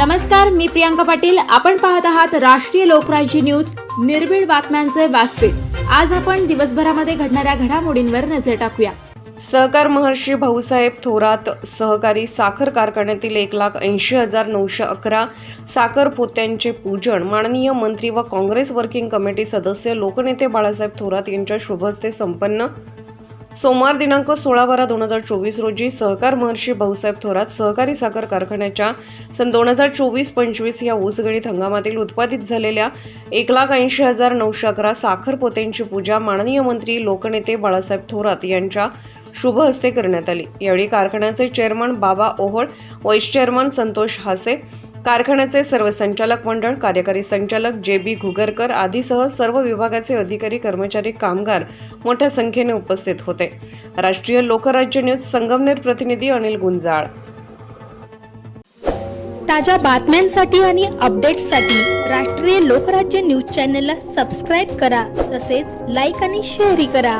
नमस्कार मी प्रियांका पाटील. आपण पाहत आहात राष्ट्रीय लोकराज्य न्यूज. निर्भीड बातम्यांचे व्यासपीठ. आज आपण दिवसभरामध्ये घडणाऱ्या घडामोडींवर नजर टाकूया. सहकार महर्षी भाऊसाहेब थोरात सहकारी साखर कारखान्यातील एक लाख ऐंशी हजार नऊशे अकरा साखर पोत्यांचे पूजन माननीय मंत्री व काँग्रेस वर्किंग कमिटी सदस्य लोकनेते बाळासाहेब थोरात यांच्या शुभहस्ते संपन्न. सोमवार दिनांक सोळा बारा दोन हजार चोवीस रोजी सहकार महर्षी भाऊसाहेब थोरात सहकारी साखर कारखान्याच्या सन दोन हजार चोवीस पंचवीस या ऊसगणित हंगामातील उत्पादित झालेल्या एक लाख ऐंशी हजार नऊशे अकरा साखर पोत्यांची पूजा माननीय मंत्री लोकनेते बाळासाहेब थोरात यांच्या शुभ हस्ते करण्यात आली. यावेळी कारखान्याचे चेअरमन बाबा ओहोळ व्हाईस चेअरमन संतोष हासे कारखान्याचे सर्व संचालक मंडळ कार्यकारी संचालक जे बी घुगरकर आदीसह सर्व विभागाचे अधिकारी कर्मचारी कामगार मोठ्या संख्येने उपस्थित होते. राष्ट्रीय लोकराज्य न्यूज संगमनेर प्रतिनिधी अनिल गुंजाळ. ताज्या बातम्यांसाठी आणि अपडेट्ससाठी राष्ट्रीय लोकराज्य न्यूज चॅनलला सबस्क्राईब करा तसेच लाईक आणि शेअरही करा.